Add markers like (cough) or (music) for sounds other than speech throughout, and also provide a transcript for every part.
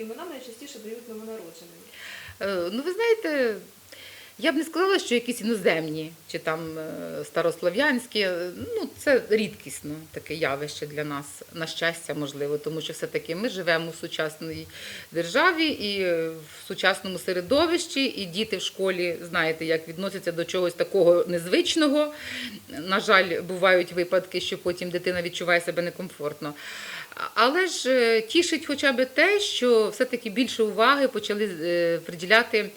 іменам найчастіше дають новонародженим? Е, Ну, ви знаєте, я б не сказала, що якісь іноземні чи там е, старослов'янські. е, Ну, це рідкісно таке явище для нас, на щастя, можливо, тому що все-таки ми живемо в сучасній державі і в сучасному середовищі, і діти в школі знаєте, як відносяться до чогось такого незвичного. На жаль, бувають випадки, що потім дитина відчуває себе некомфортно. Але ж е, тішить хоча б те, що все-таки більше уваги почали е, приділяти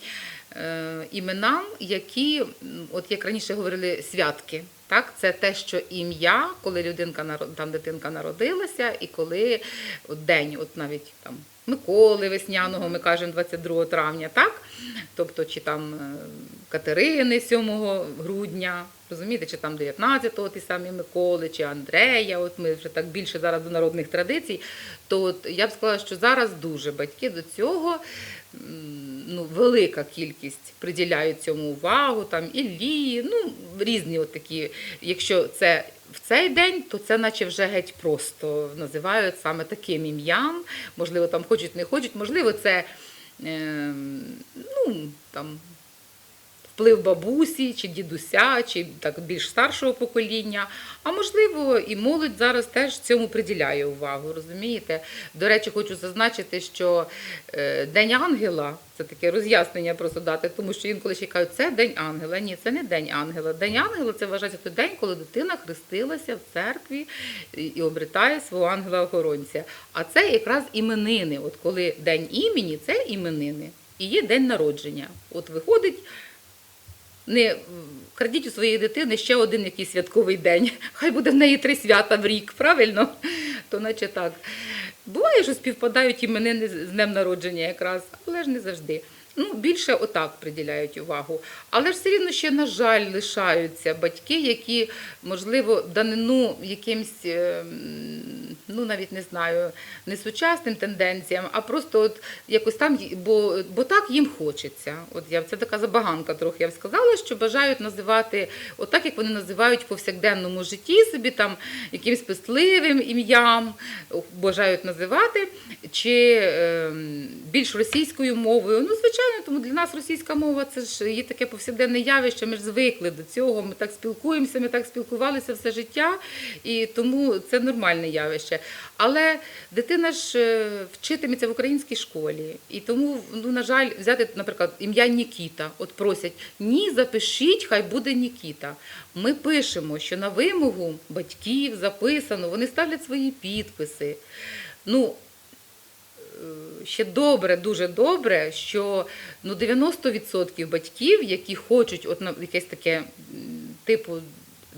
іменам, які, от як раніше говорили, святки. Так, це те, що ім'я, коли людинка там дитинка народилася, і коли от день, от навіть там Миколи Весняного, ми кажемо 22 травня, так? Тобто, чи там е, Катерини 7 грудня, розумієте, чи там 19-го ті самі Миколи, чи Андрея, от ми вже так більше зараз до народних традицій, то от я б сказала, що зараз дуже батьки до цього ну, велика кількість приділяють цьому увагу, там Іллі, ну, різні от такі. Якщо це в цей день, то це наче вже геть просто називають саме таким ім'ям. Можливо, там хочуть, не хочуть, можливо, це е, ну, там, вплив бабусі чи дідуся, чи так більш старшого покоління. А можливо, і молодь зараз теж цьому приділяє увагу. Розумієте? До речі, хочу зазначити, що е, День ангела це таке роз'яснення просто дати, тому що інколи ще кажуть, це День ангела. Ні, це не День ангела. День ангела це вважається той день, коли дитина хрестилася в церкві і і свого ангела-охоронця. А це якраз іменини. От коли день імені, це іменини. І є день народження. От виходить не крадіть у своєї дитини ще один якийсь святковий день. (laughs) Хай буде в неї три свята в рік, правильно? То наче так. Буває, що співпадають іменини з днем народження якраз, але ж не завжди. Ну, більше отак приділяють увагу. Але ж все рівно ще, на жаль, лишаються батьки, які, можливо, данину якимсь, е, м, ну навіть не знаю, не сучасним тенденціям, а просто от якось там, бо, бо так їм хочеться. От я це така забаганка трохи. Я б сказала, що бажають називати отак, як вони називають в повсякденному житті собі там якимсь писливим ім'ям, бажають називати, чи е, більш російською мовою. Ну, звичайно, тому для нас російська мова це ж є таке повсякденне явище. Ми ж звикли до цього. Ми так спілкуємося, ми так спілкувалися все життя, і тому це нормальне явище. Але дитина ж е, вчитиметься в українській школі, і тому, ну на жаль, взяти, наприклад, ім'я Нікіта. От просять ні, запишіть, хай буде Нікіта. Ми пишемо, що на вимогу батьків записано, вони ставлять свої підписи. Ну, е, ще добре, дуже добре, що ну, 90% батьків, які хочуть от, якесь таке типу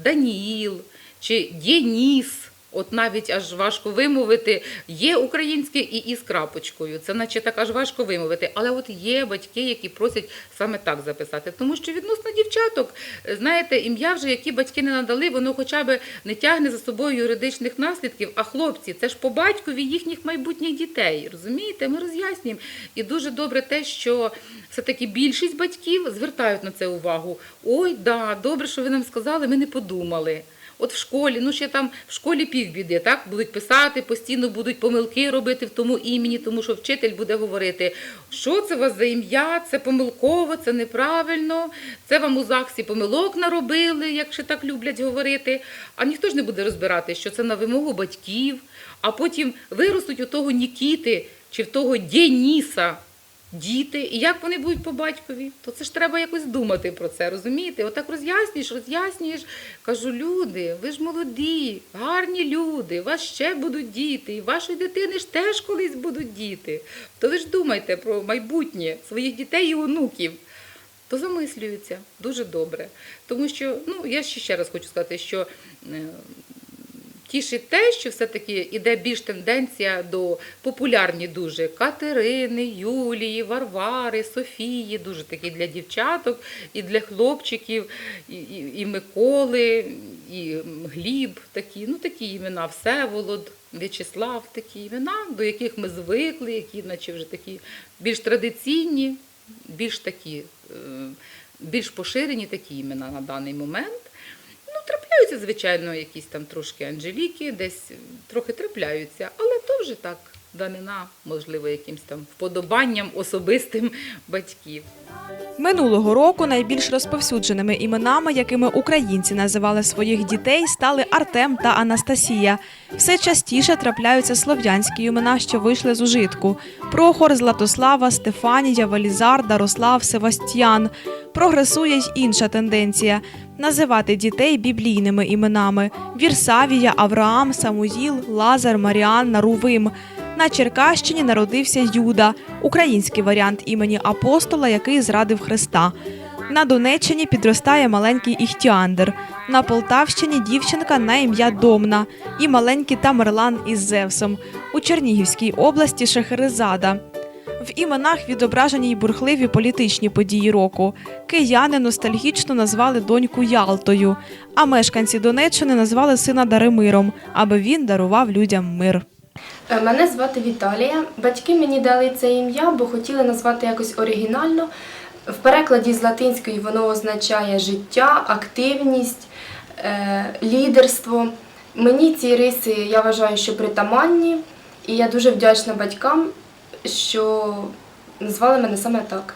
Даніїл чи Дєніс, от навіть аж важко вимовити, є українське і із крапочкою. Це наче так аж важко вимовити. Але от є батьки, які просять саме так записати. Тому що відносно дівчаток, знаєте, ім'я вже, які батьки не надали, воно хоча б не тягне за собою юридичних наслідків. А хлопці, це ж по батькові їхніх майбутніх дітей. Розумієте? Ми роз'яснюємо. І дуже добре те, що все-таки більшість батьків звертають на це увагу. Ой, да, добре, що ви нам сказали, ми не подумали. От в школі, ну ще там в школі півбіди, так? Будуть писати, постійно будуть помилки робити в тому імені, тому що вчитель буде говорити, що це у вас за ім'я, це помилково, це неправильно, це вам у ЗАГСі помилок наробили, як ще так люблять говорити. А ніхто ж не буде розбирати, що це на вимогу батьків, а потім виростуть у того Нікіти чи в того Дєніса діти, і як вони будуть по батькові, то це ж треба якось думати про це, розумієте? Отак роз'яснюєш, роз'яснюєш. Кажу, люди, ви ж молоді, гарні люди, у вас ще будуть діти, і вашої дитини ж теж колись будуть діти. То ви ж думайте про майбутнє своїх дітей і онуків. То замислюються дуже добре. Тому що, ну, я ще раз хочу сказати, що е, Тішить те, що все-таки іде більш тенденція до популярні дуже Катерини, Юлії, Варвари, Софії, дуже такі для дівчаток, і для хлопчиків, і, і, і Миколи, і Гліб, такі, ну такі імена, Всеволод, В'ячеслав, такі імена, до яких ми звикли, які наче вже такі більш традиційні, більш такі, е, більш поширені такі імена на даний момент. Трапляються, звичайно, якісь там трошки Анжеліки, десь трохи трапляються, але то вже так. Данина, можливо, якимсь там вподобанням особистим батьків. Минулого року найбільш розповсюдженими іменами, якими українці називали своїх дітей, стали Артем та Анастасія. Все частіше трапляються слов'янські імена, що вийшли з ужитку: Прохор, Златослава, Стефанія, Велізар, Дарослав, Севастьян. Прогресує й інша тенденція називати дітей біблійними іменами: Вірсавія, Авраам, Самуїл, Лазар, Маріанна, Рувим. На Черкащині народився Юда, український варіант імені апостола, який зрадив Христа. На Донеччині підростає маленький Іхтіандр. На Полтавщині дівчинка на ім'я Домна і маленький Тамерлан із Зевсом. У Чернігівській області Шахерезада. В іменах відображені й бурхливі політичні події року. Кияни ностальгічно назвали доньку Ялтою, а мешканці Донеччини назвали сина Даримиром, аби він дарував людям мир. Е, Мене звати Віталія. Батьки мені дали це ім'я, бо хотіли назвати якось оригінально. В перекладі з латинської воно означає життя, активність, е, лідерство. Мені ці риси я вважаю, що притаманні, і я дуже вдячна батькам, що назвали мене саме так.